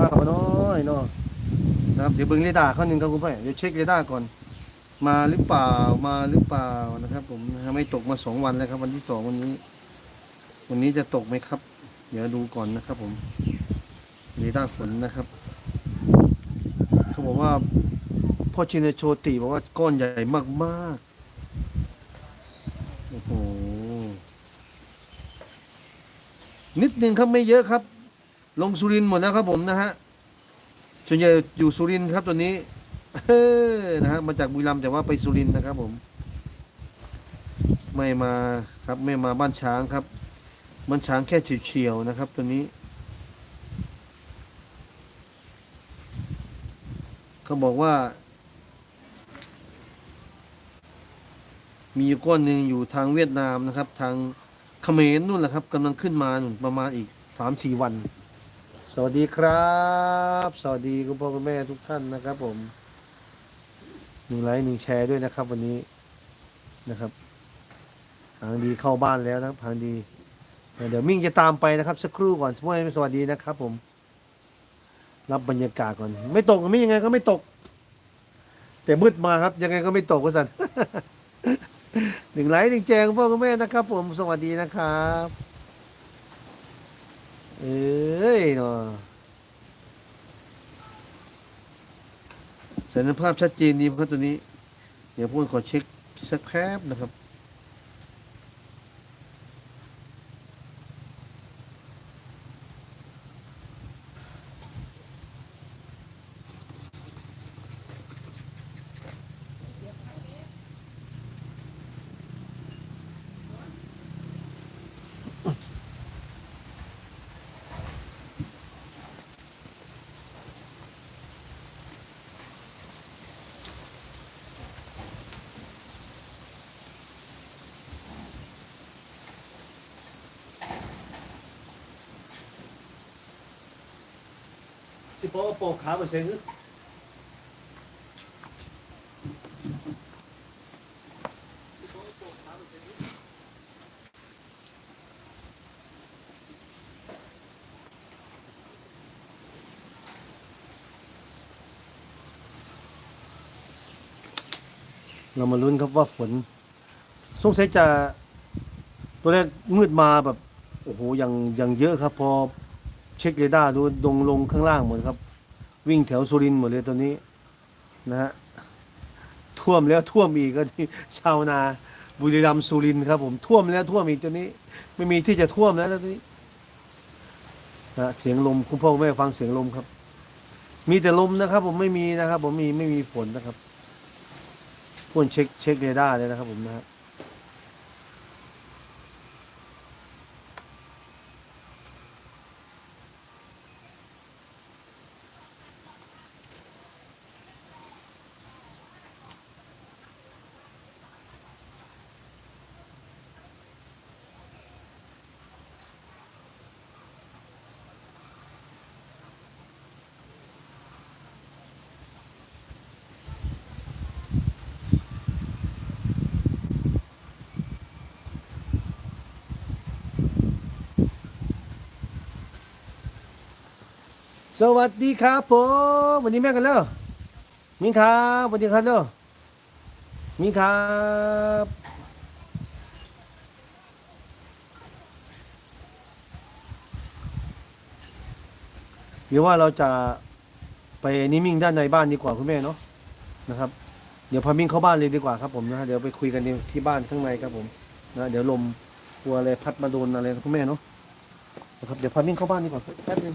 มากน้อยเนาะนะครับเดี๋ยวเบิ้งเรดาร์ข้อหนึ่งครับคุณพ่อเดี๋ยวเช็คเรดาร์ก่อน มาหรือเปล่ามาหรือเปล่านะครับ ผมนะฮะไม่ตกมาสองวันแล้วครับ วันที่สองวันนี้ วันนี้จะตกไหมครับ เดี๋ยวดูก่อนนะครับ ผมเรดาร์ฝนนะครับเขาบอกว่าพ่อชินโชติบอกว่าก้อนใหญ่มากๆโอ้โหนิดนึงครับไม่เยอะครับ ลงสุรินหมดแล้วครับผมนะฮะส่วนใหญ่อยู่สุรินครับตัวนี้เออนะฮะมาจากบุรีรัมย์แต่ว่าไปสุรินนะครับผม ไม่มาครับไม่มาบ้านช้างครับบ้านช้างแค่เฉียวๆนะครับ ตัวนี้เขาบอกว่า มีก้อนหนึ่งอยู่ทางเวียดนามนะครับ ทางเขมรนู่นแหละครับกำลังขึ้นมานู่นประมาณอีกสามสี่วัน วัสดีครับ สวัสดีคุณพ่อคุณแม่ทุกท่านนะครับ ผมหนึ่งไลค์หนึ่งแชร์ด้วยนะครับ วันนี้นะครับหางดีเข้าบ้านแล้วนะครับหางดี เดี๋ยวมิ่งจะตามไปนะครับ สักครู่ก่อนสวัสดีสวัสดีนะครับ ผม รับบรรยากาศก่อน ไม่ตกไม่ยังไงก็ไม่ตก แต่มืดมาครับ ยังไงก็ไม่ตกก็สันหนึ่งไลค์หนึ่งแจงพ่อคุณแม่นะครับ ผมสวัสดีนะครับ เอ้ยเนาะสัญญาณภาพชัดเจนดีครับตัวนี้ เดี๋ยวพูดขอเช็คสักแป๊บนะครับ สิบโปโปขาไปเซ็งเรามาลุ้นครับว่าฝนสงสัยจะตัวแรกมืดมาแบบ โอ้โหยังยังเยอะครับ พอ เช็คเรดาร์ดูดงลงข้างล่างหมดครับ วิ่งแถวสุรินหมดเลยตอนนี้นะฮะท่วมแล้วท่วมอีกก็ที่ชาวนาบุรีรัมย์สุรินครับ ผมท่วมแล้วท่วมอีกตอนนี้ ไม่มีที่จะท่วมแล้วตอนนี้นะฮะเสียงลมคุณพ่อแม่ฟังเสียงลมครับ มีแต่ลมนะครับ ผมไม่มีนะครับ ผมมีไม่มีฝนนะครับพ่นเช็คเช็คเรดาร์เลยนะครับ ผมนะฮะ สวัสดีครับผมวันนี้แม่กันแล้วมิงครับสวัสดีครับเด้อมิงครับเดี๋ยวว่าเราจะไปนี่มิ่งด้านในบ้านดีกว่าคุณแม่เนาะนะครับ เดี๋ยวพามิ่งเข้าบ้านเลยดีกว่าครับผมนะฮะเดี๋ยวไปคุยกันที่บ้านข้างในครับผมนะเดี๋ยวลมกลัวอะไรพัดมาโดนอะไรคุณแม่เนาะนะครับเดี๋ยวพามิ่งเข้าบ้านดีกว่าแป๊บนึง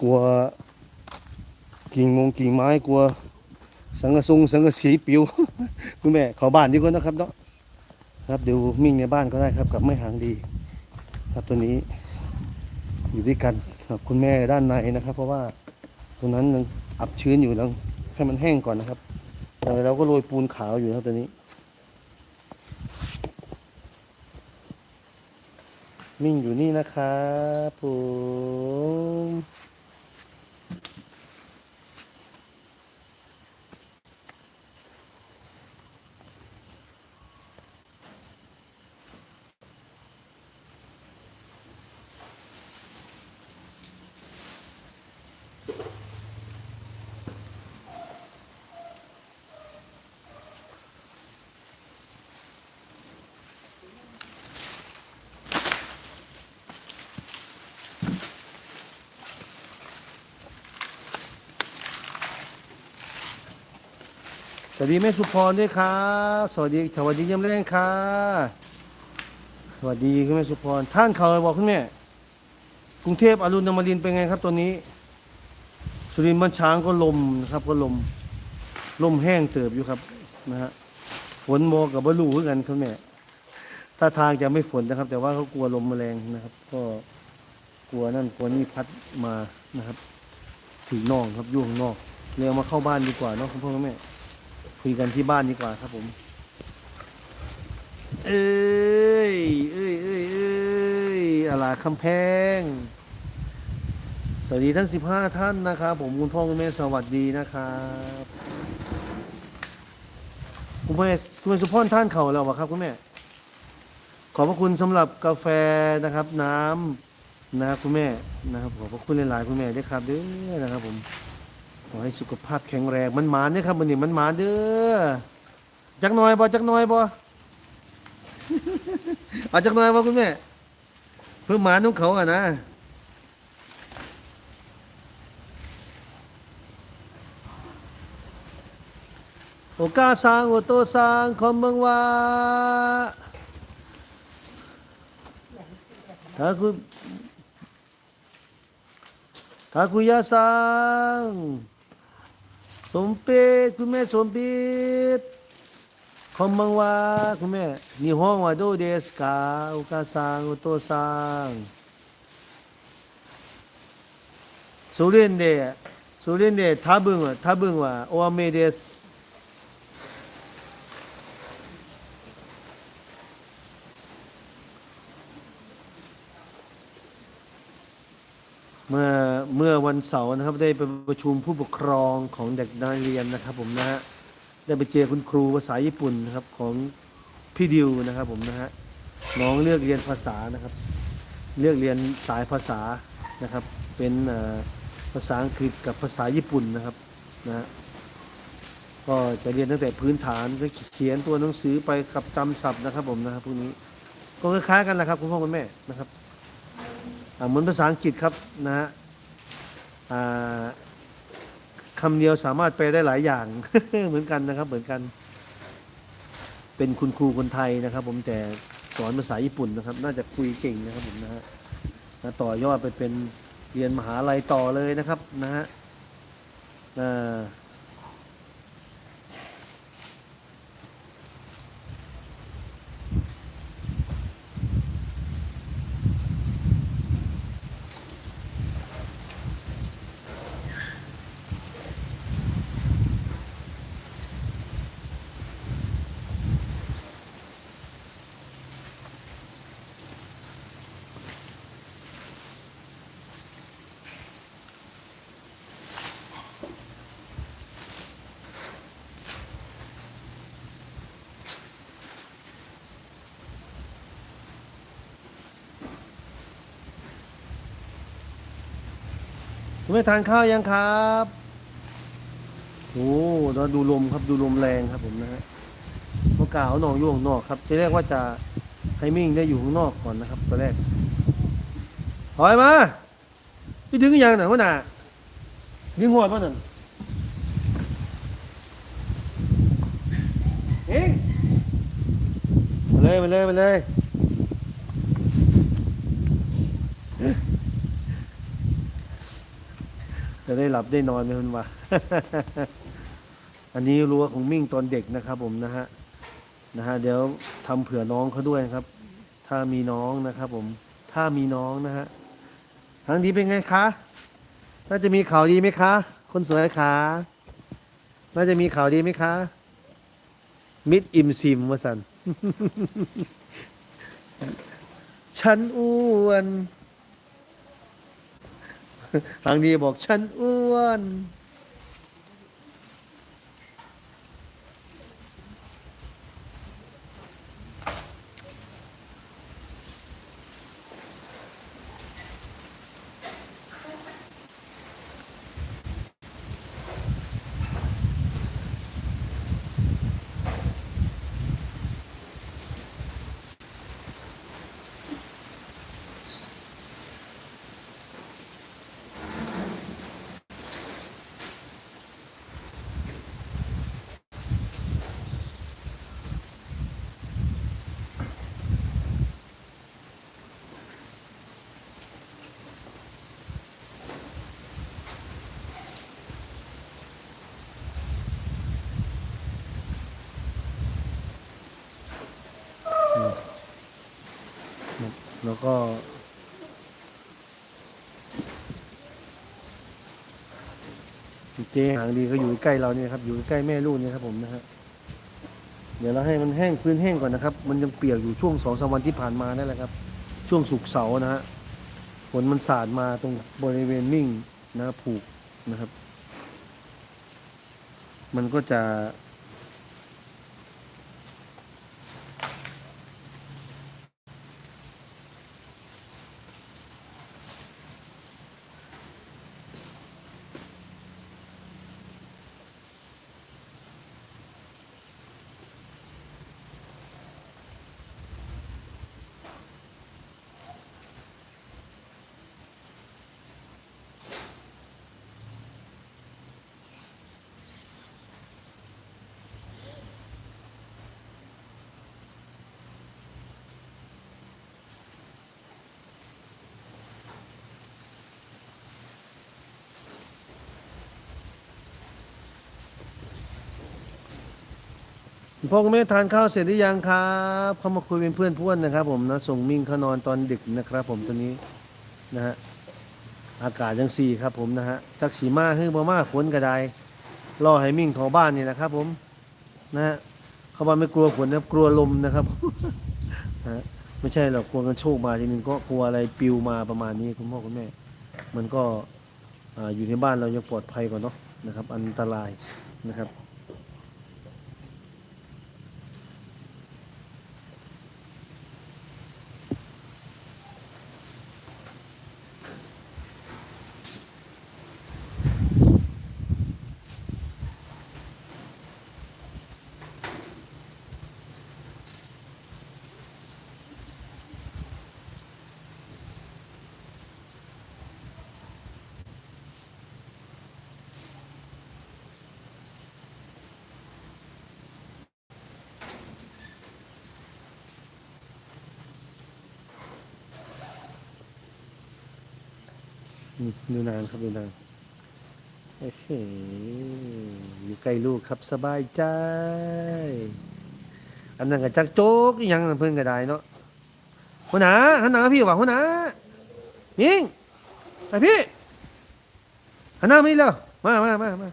กลัวกิ่งมงกิ่งไม้กลัว สังกะสุงสังกะสีปิวคุณแม่เข้าบ้านดีกว่านะครับเนาะครับเดี๋ยวมิ่งในบ้านก็ได้ครับกับไม่หางดี ครับตัวนี้ อยู่ด้วยกันกับคุณแม่ด้านในนะครับ เพราะว่าตรงนั้นยังอับชื้นอยู่แล้วให้มันแห้งก่อนนะครับแต่เราก็โรยปูนขาวอยู่ครับตัวนี้ มิ่งอยู่นี่นะครับผม วัสดีแม่สุพรด้วยครับ สวัสดีสวัสดีเยี่ยมแรงค่ะ สวัสดีคุณแม่สุพร ท่านเขาบอกคุณแม่ กรุงเทพอรุณอมรินเป็นไงครับตัวนี้ สุรินทร์บ้านช้างก็ลมนะครับก็ลม ลมแห้งเติบอยู่ครับนะฮะ ฝนโมกับบลูคือนกันครับแม่ถ้าทางจะไม่ฝนนะครับ แต่ว่าเขากลัวลมแมลงนะครับ ก็กลัวนั่นกลัวนี่พัดมานะครับ ถึงน่องครับยุ่ข้างนอกเลยเอามาเข้าบ้านดีกว่าเนาะคุณพ่อคุณแม่ คุยกันที่บ้านดีกว่าครับผม เอ้ยเอ้ยเอ้ยเอ้ยอาลาคำแพง สวัสดีทั้งสิบห้าท่านนะครับผมคุณพ่อคุณแม่สวัสดีนะครับคุณแม่คุณแม่สุพรท่านเข่าแล้ววะครับคุณแม่ ขอบพระคุณสำหรับกาแฟนะครับ น้ำนะคุณแม่นะครับขอบพระคุณหลายๆคุณแม่ด้วยครับเด้อนะครับผม ขอให้สุขภาพแข็งแรงมันหมาเนี่ยครับวันนี้มันหมาเด้อจักหน่อยบ่จักหน่อยบ่เอาจักหน่อยบ่คุณแม่เพื่อหมาน้องเขาอะนะโอกาซังโอโตซังคอมเบงวาถ้าคุณถ้าคุณยาซัง สมเปิดคุณแม่สมปิดคอมบังวาคุณแม่นิฮงวาโดเดสกาโอกาซังโอโตซังสุรินเดสุรินเดทับึงวะทับึงวะโออาเมเดส เมื่อเมื่อวันเสาร์นะครับได้ไปประชุมผู้ปกครองของเด็กนักเรียนนะครับ ผมนะฮะได้ไปเจอคุณครูภาษาญี่ปุ่นนะครับของพี่ดิวนะครับ ผมนะฮะน้องเลือกเรียนภาษานะครับ เลือกเรียนสายภาษานะครับ เป็นภาษาอังกฤษกับภาษาญี่ปุ่นนะครับนะฮะก็จะเรียนตั้งแต่พื้นฐานก็เขียนตัวหนังสือไปกับจำศัพท์นะครับ ผมนะครับพวกนี้ก็คล้ายๆกันแหละครับ คุณพ่อคุณแม่นะครับ เหมือนภาษาอังกฤษครับนะฮะคำเดียวสามารถแปลได้หลายอย่างเหมือนกันนะครับ เหมือนกัน เป็นคุณครูคนไทยนะครับ ผมแต่สอนภาษาญี่ปุ่นนะครับ น่าจะคุยเก่งนะครับผมนะฮะนะต่อยอดไปเป็นเรียนมหาลัยต่อเลยนะครับนะฮะอ่า คุณแม่ทานข้าวยังครับโอ้เราดูลมครับดูลมแรงครับผมนะฮะเมื่อกล่าวหนองอยู่ข้างนอกครับทีแรกว่าจะให้มิ่งได้อยู่ข้างนอกก่อนนะครับตอนแรกถอยมาพี่ดึงยังหน่ะวะน่ะดึงหัวป่ะนั่นเองมาเลยมาเลยมาเลย จะได้หลับได้นอนไหมคุณวะอันนี้รั้วของมิ่งตอนเด็กนะครับ ผมนะฮะนะฮะเดี๋ยวทำเผื่อน้องเขาด้วยครับ ถ้ามีน้องนะครับ ผม ถ้ามีน้องนะฮะทางนี้เป็นไงคะน่าจะมีข่าวดีไหมคะ คนสวยคะน่าจะมีข่าวดีไหมคะ มิดอิมซิมวะสันฉันอ้วน ทางดีบอกฉันอ้วน แล้วก็ เจหางดีก็อยู่ใกล้เราเนี่ยครับ อยู่ใกล้แม่ลูกเนี่ยครับผมนะฮะเดี๋ยวเราให้มันแห้งพื้นแห้งก่อนนะครับ มันยังเปียกอยู่ช่วงสองสามวันที่ผ่านมานั่นแหละครับ ช่วงสุกเสาร์นะฮะฝนมันสาดมาตรงบริเวณมิ่งนะผูกนะครับ มันก็จะ พ่อคุณแม่ทานข้าวเสร็จหรือยังครับเขามาคุยเป็นเพื่อนพ่วนนะครับ ผมนะส่งมิ่งเขานอนตอนดึกนะครับ ผมตอนนี้นะฮะอากาศยังสี่ครับผมนะฮะทักสีมาฮื้อบ่มาฝนกระไดรอให้มิ่งเของบ้านนี่นะครับ ผมนะฮะเขาบ้านไม่กลัวฝนนะกลัวลมนะครับฮะไม่ใช่หรอกกลัวกันโชคมาทีนึงก็กลัวอะไรปิวมาประมาณนี้คุณพ่อคุณแม่ มันก็ออยู่ในบ้านเรายังปลอดภัยกว่าเนาะนะครับ อันตรายนะครับ ดูนานครับดูนานโอเคอยู่ใกล้ลูกครับสบายใจอันนั้นก็จักโจ๊กยังเพิ่นก็ได้เนาะหัวหน้าหันหน้าพี่ว่าหัวหน้ายิงไอพี่หันหน้ามานี่แล้วมามามามา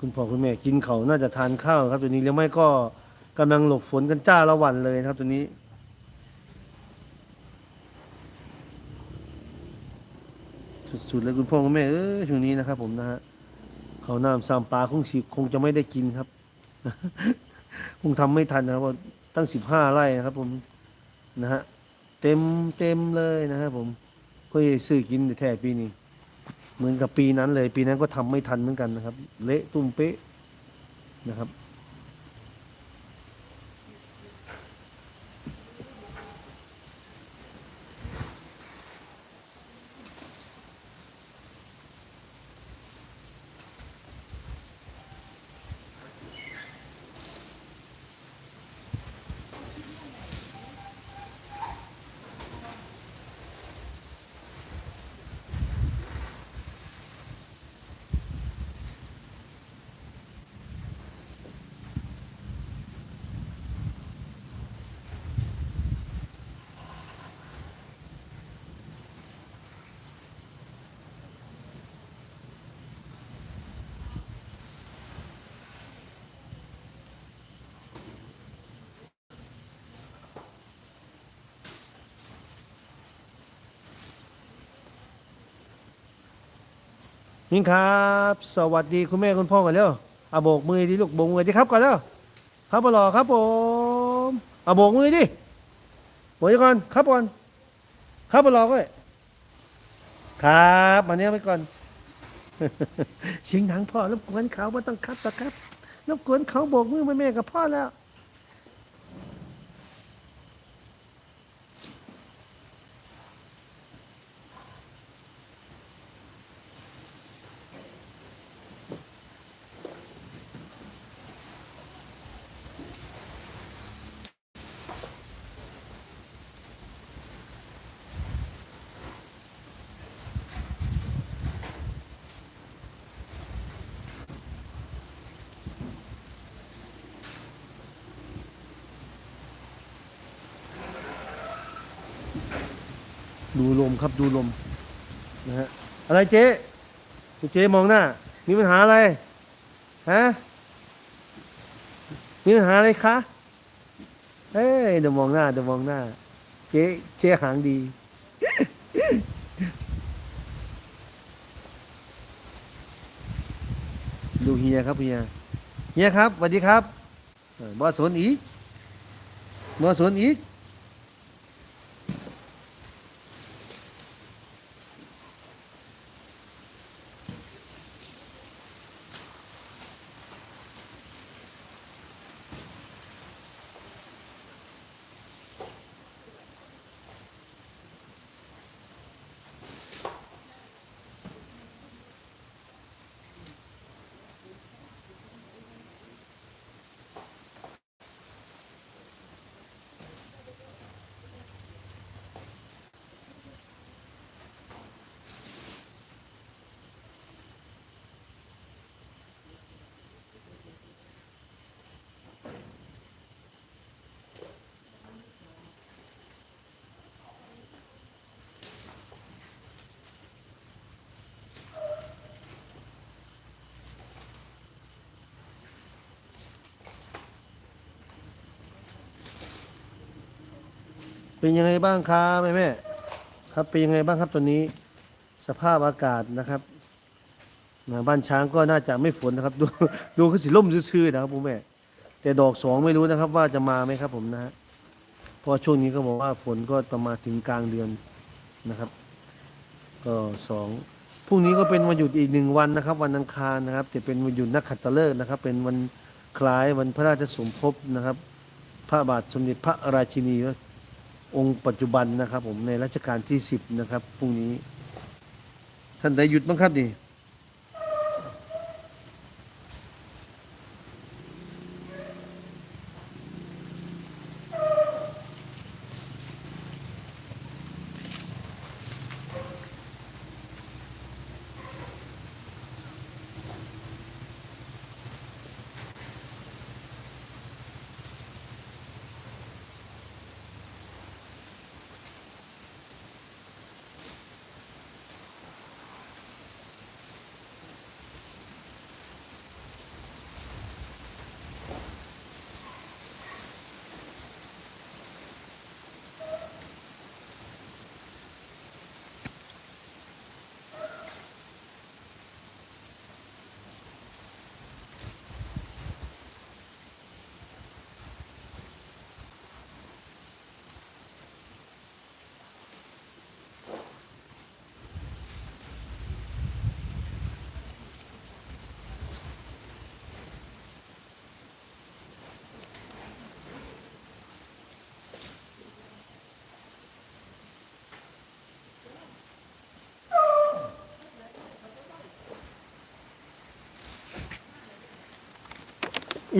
คุณพ่อคุณแม่กินเขาน่าจะทานข้าวครับตัวนี้หรือไม่ก็กำลังหลบฝนกันจ้าละวันเลยครับตัวนี้สุดๆเลยคุณพ่อคุณแม่เออช่วงนี้นะครับ ผมนะฮะเขาน้ำซามปลาคงสิคงจะไม่ได้กินครับ คงทำไม่ทันนะครับตั้งสิบห้าไร่นะครับ ผมนะฮะเต็มเต็มเลยนะครับผมก็จะซื้อกินแต่แท้ปีนี้ เหมือนกับปีนั้นเลย ปีนั้นก็ทำไม่ทันเหมือนกันนะครับ เละตุ้มเป๊ะนะครับ นี่ครับ สวัสดีคุณแม่คุณพ่อกันเร็วเอาโบกมือดิลูกโบกมือดิครับก่อนแล้วครับปลอครับผมเอาโบกมือดิโบกก่อนครับก่อนครับปลอก็ได้ครับมาเนี้ยไปก่อนเสียงดังพ่อรบกวนเขาไม่ต้องครับหรอกครับรบกวนเขาโบกมือแม่กับพ่อแล้ว ดูลมครับดูลมนะฮะอะไรเจ๊เจ๊มองหน้า มีปัญหาอะไรฮะมีปัญหาอะไรคะเฮ้ยเดี๋ยวมองหน้าเดี๋ยวมองหน้า เจ๊เจ๊หางดี ดูเฮียครับเฮียเฮียครับสวัสดีครับเออบอสนอีกบอสนอีก เป็นยังไงบ้างครับแม่แม่ครับเป็นยังไงบ้างครับตอนนี้ สภาพอากาศนะครับนะบ้านช้างก็น่าจะไม่ฝนนะครับ ดูดูคือสีล่มซื่อๆนะครับผมแม่ แต่ดอกสองไม่รู้นะครับ ว่าจะมาไหมครับผมนะฮะเพราะช่วงนี้ก็บอกว่าฝนก็ประมาณถึงกลางเดือนนะครับ ก็สองพรุ่งนี้ก็เป็นวันหยุดอีกหนึ่งวันนะครับ วันอังคารนะครับจะเป็นวันหยุดนักขัตฤกษ์นะครับ เป็นวันคล้ายวันพระราชสมภพนะครับ พระบาทสมเด็จพระราชินี องค์ปัจจุบันนะครับ ผมในรัชกาลที่สิบนะครับพรุ่งนี้ ท่านได้หยุดบ้างครับนี่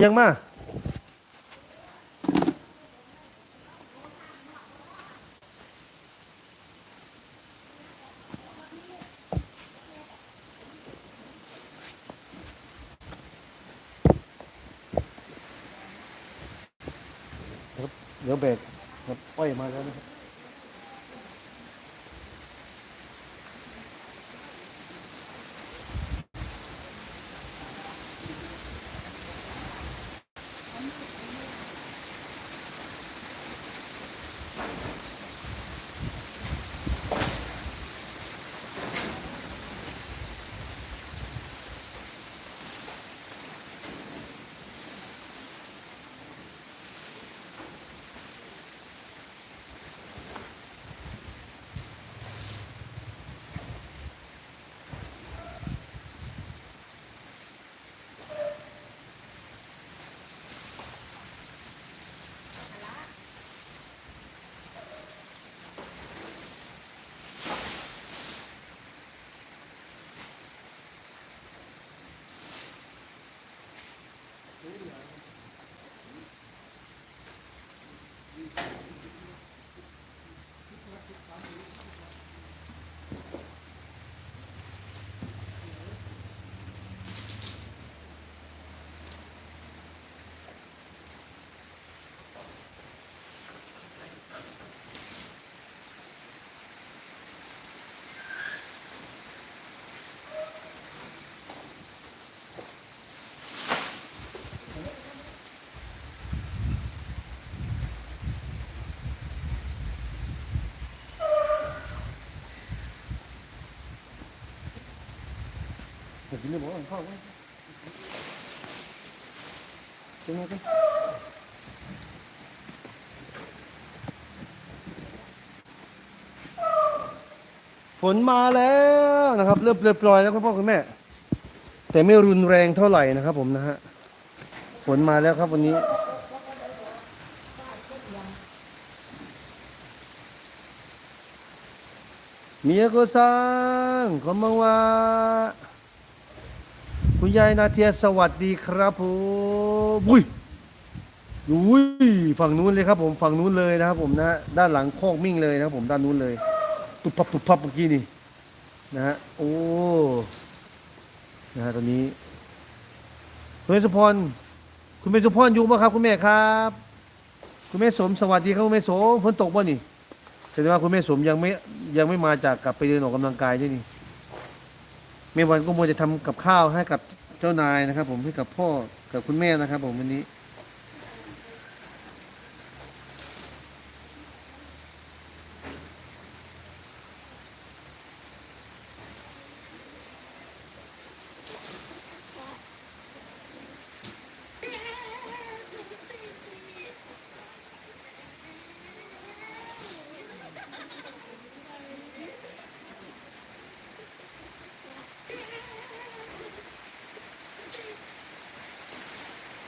ยังมาครับเดี๋ยวเบรกครับอ้อยมาแล้วนะครับ เดี๋ยวกินได้บอกว่าข้าวไว้เป็นไงกันฝนมาแล้วนะครับเริ่มเริ่มปล่อยแล้วครับพ่อคุณแม่ แต่ไม่รุนแรงเท่าไหร่นะครับ ผมนะฮะฝนมาแล้วครับวันนี้เมียโกซังขอมังวา คุณยายนาเทียสวัสดีครับผมอุ้ยอุ้ยฝั่งนู้นเลยครับผมฝั่งนู้นเลยนะครับผมนะด้านหลังคอกมิ่งเลยนะครับผมด้านนู้นเลย ตุบพับตุบพับเมื่อกี้นี่นะฮะโอ้นะฮะตอนนี้คุณแม่สุพรคุณแม่สุพรอยู่ปะครับ คุณแม่ครับ คุณแม่สมสวัสดีครับคุณแม่สมฝนตกป่ะนี่แสดงว่าคุณแม่สมยังไม่ยังไม่มาจากกลับไปเดินออกกำลังกายด้วยนี่ แม่วันก็มัวจะทำกับข้าวให้กับเจ้านายนะครับ ผมให้กับพ่อกับคุณแม่นะครับ ผมวันนี้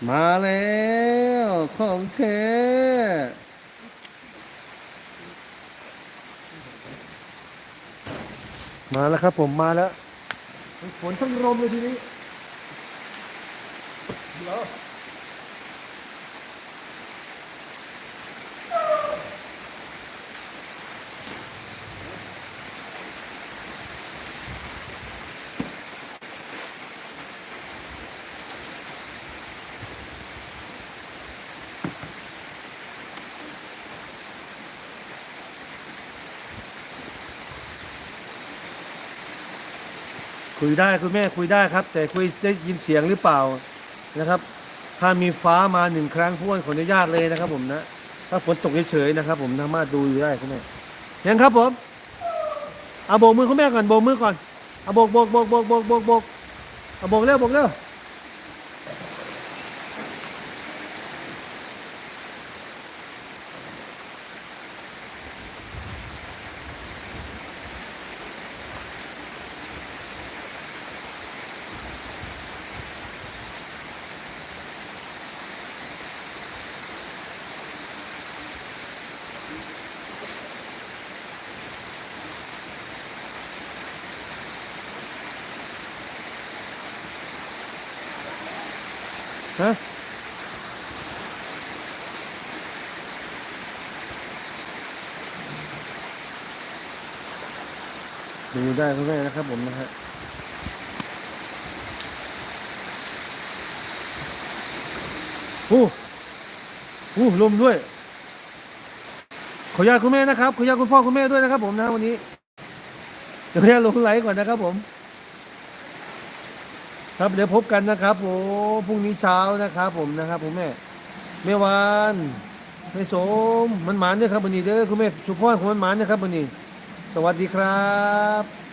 มาแล้วของแท้มาแล้วครับผมมาแล้วฝนทั้งลมเลยทีนี้ คุยได้คุณแม่คุยได้ครับ แต่คุยได้ยินเสียงหรือเปล่านะครับ ถ้ามีฟ้ามาหนึ่งครั้งพ่วนขออนุญาตเลยนะครับผมนะถ้าฝนตกเฉยๆนะครับ ผมสามารถดูอยู่ได้คุณแม่ยังครับผมเอาโบกมือคุณแม่ก่อนโบกมือก่อนเอาโบกโบกโบกโบกโบกโบกโบกเอาโบกเร็วโบกเร็ว ดูได้คุณแม่นะครับผมนะฮะโอ้โหลมด้วย ขออนุญาตคุณแม่นะครับ ขออนุญาตคุณพ่อคุณแม่ด้วยนะครับผมนะวันนี้ เดี๋ยวขออนุญาตลงไลฟ์ก่อนนะครับผม ครับเดี๋ยวพบกันนะครับผมพรุ่งนี้เช้านะครับผมนะครับผมแม่แม่วานแม่สมมันหมานเนี่ยครับวันนี้เด้อคุณแม่สุพรคุณมันหมานนะครับวันนี้ สวัสดีครับ